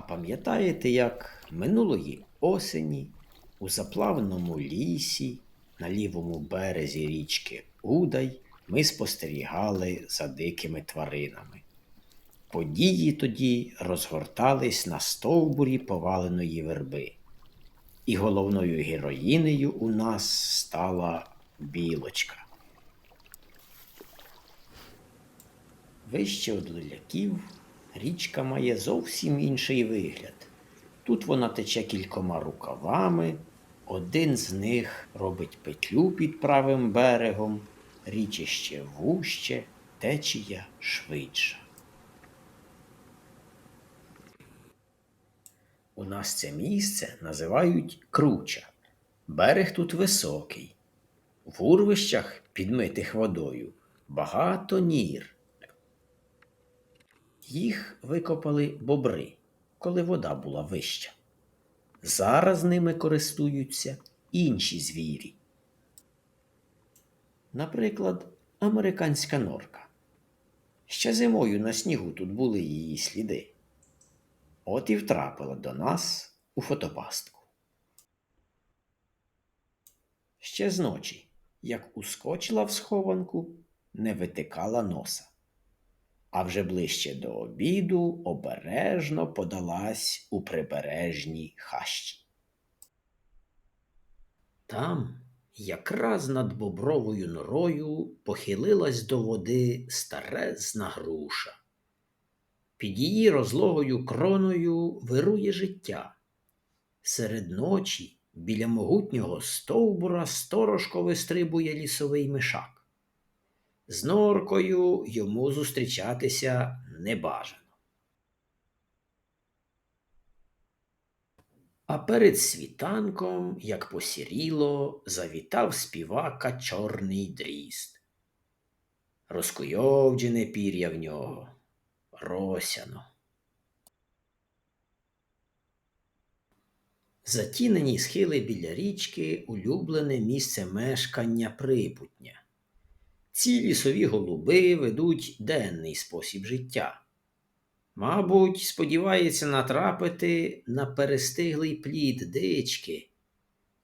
пам'ятаєте, як минулої осені у заплавному лісі на лівому березі річки Удай ми спостерігали за дикими тваринами. Події тоді розгортались на стовбурі поваленої верби, і головною героїнею у нас стала білочка. Вище од лиляків річка має зовсім інший вигляд. Тут вона тече кількома рукавами, один з них робить петлю під правим берегом, річище вуще, течія швидша. У нас це місце називають круча. Берег тут високий. В урвищах, підмитих водою, багато нір. Їх викопали бобри, коли вода була вища. Зараз ними користуються інші звірі. Наприклад, американська норка. Ще зимою на снігу тут були її сліди. От і втрапила до нас у фотопастку. Ще зночі, як ускочила в схованку, не витикала носа а вже ближче до обіду обережно подалась у прибережні хащі. Там, якраз над бобровою норою, похилилась до води старезна груша. Під її розлогою кроною вирує життя. Серед ночі біля могутнього стовбура сторожко вистрибує лісовий мишак. З норкою йому зустрічатися не бажано. А перед світанком, як посіріло, завітав співака чорний дріст. Розкуйовджене пір'я в нього, росяно. Затінені схили біля річки улюблене місце мешкання припутня. Ці лісові голуби ведуть денний спосіб життя. Мабуть, сподівається натрапити на перестиглий плід дички,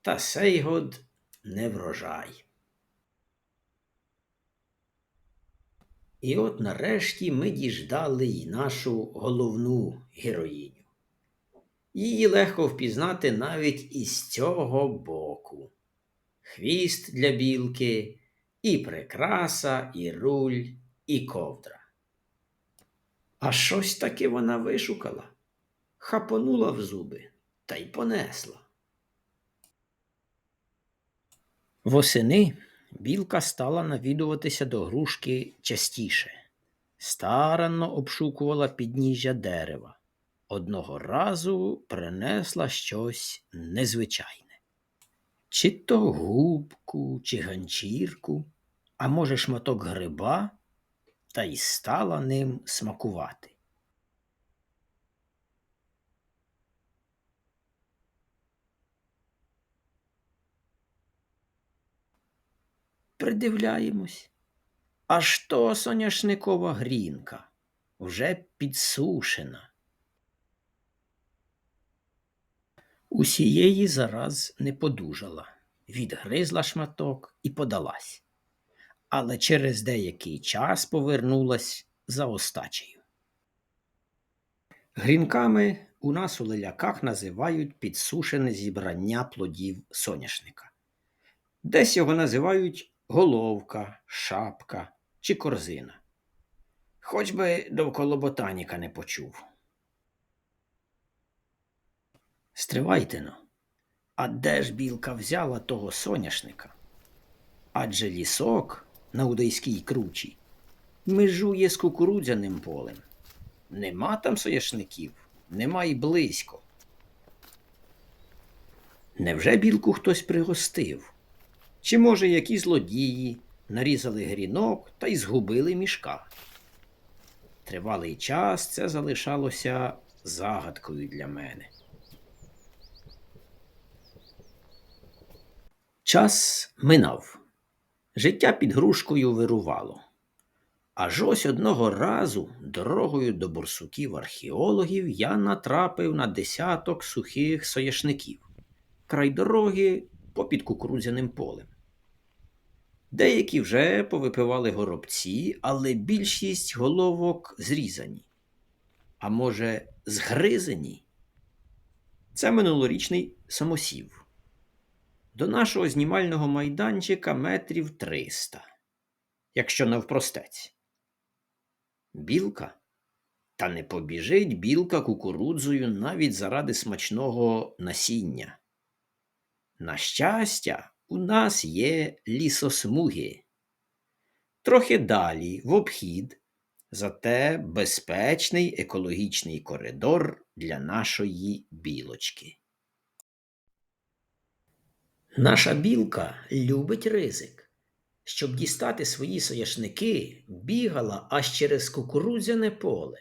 та сей год не врожай. І от нарешті ми діждали й нашу головну героїню. Її легко впізнати навіть із цього боку. Хвіст для білки і прикраса, і руль, і ковдра. А щось таки вона вишукала, хапонула в зуби та й понесла. Восени білка стала навідуватися до грушки частіше, старанно обшукувала підніжжя дерева. Одного разу принесла щось незвичайне. Чи то губку, чи ганчірку, а може, шматок гриба, та й стала ним смакувати. Придивляємось. Аж то соняшникова грінка, вже підсушена. Усієї зараз не подужала, відгризла шматок і подалась, але через деякий час повернулась за остачею. Грінками у нас у лиляках називають підсушене зібрання плодів соняшника. Десь його називають головка, шапка чи корзина. Хоч би довкола ботаніка не почув. Стривайте но. А де ж білка взяла того соняшника? Адже лісок на удайській кручі межує з кукурудзяним полем. Нема там соняшників, нема й близько. Невже білку хтось пригостив? Чи, може, які злодії нарізали грінок та й згубили мішка? Тривалий час це залишалося загадкою для мене. Час минав. Життя під грушкою вирувало. Аж ось одного разу дорогою до бурсуків археологів я натрапив на десяток сухих сояшників, край дороги попід кукурудзяним полем. Деякі вже повипивали горобці, але більшість головок зрізані. А може, згризані? Це минулорічний самосів. До нашого знімального майданчика метрів триста, якщо навпростець. Білка? Та не побіжить білка кукурудзою навіть заради смачного насіння. На щастя, у нас є лісосмуги. Трохи далі, в обхід, зате безпечний екологічний коридор для нашої білочки. Наша білка любить ризик. Щоб дістати свої сояшники, бігала аж через кукурудзяне поле.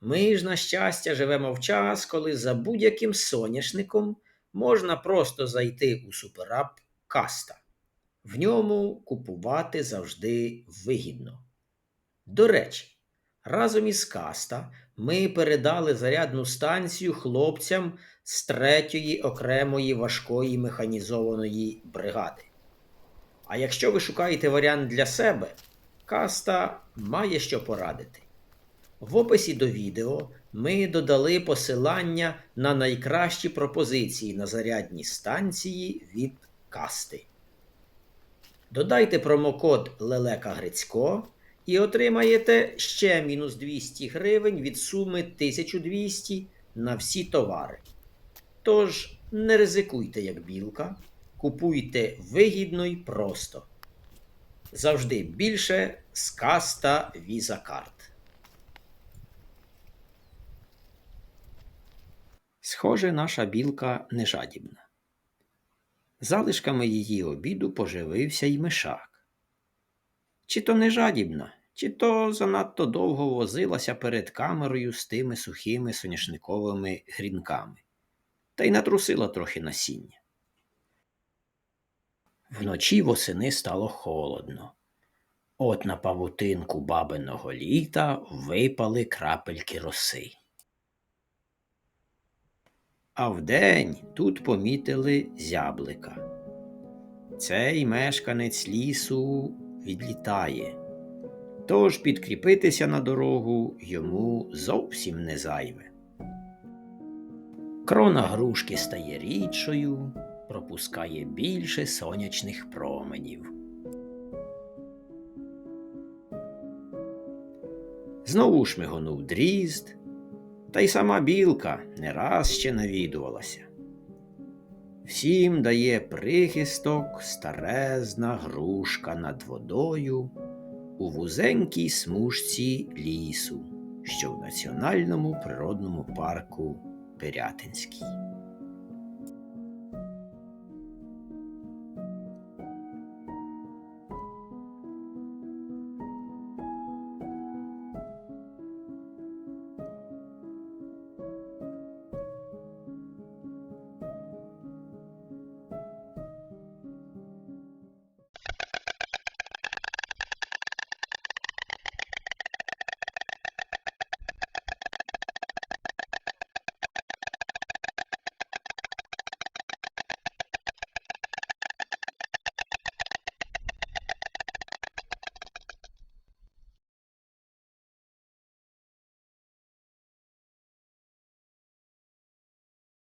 Ми ж, на щастя, живемо в час, коли за будь-яким соняшником можна просто зайти у суперап каста. В ньому купувати завжди вигідно. До речі, разом із каста ми передали зарядну станцію хлопцям з 3-ї окремої важкої механізованої бригади. А якщо ви шукаєте варіант для себе, каста має що порадити. В описі до відео ми додали посилання на найкращі пропозиції на зарядні станції від касти. Додайте промокод Лелека Грицько і отримаєте ще мінус 200 гривень від суми 1200 на всі товари. Тож не ризикуйте як білка, купуйте вигідно й просто. Завжди більше з каста Visa Card. Схоже, наша білка не жадібна. Залишками її обіду поживився й мишак. Чи то не жадібна, чи то занадто довго возилася перед камерою з тими сухими соняшниковими грінками, та й натрусила трохи насіння. Вночі восени стало холодно. От на павутинку бабиного літа випали крапельки роси. А вдень тут помітили зяблика. Цей мешканець лісу відлітає, тож підкріпитися на дорогу йому зовсім не зайве. Крона грушки стає рідшою, пропускає більше сонячних променів. Знову шмигонув дрізд, та й сама білка не раз ще навідувалася. Всім дає прихисток старезна грушка над водою у вузенькій смужці лісу, що в Національному природному парку Пирятинський.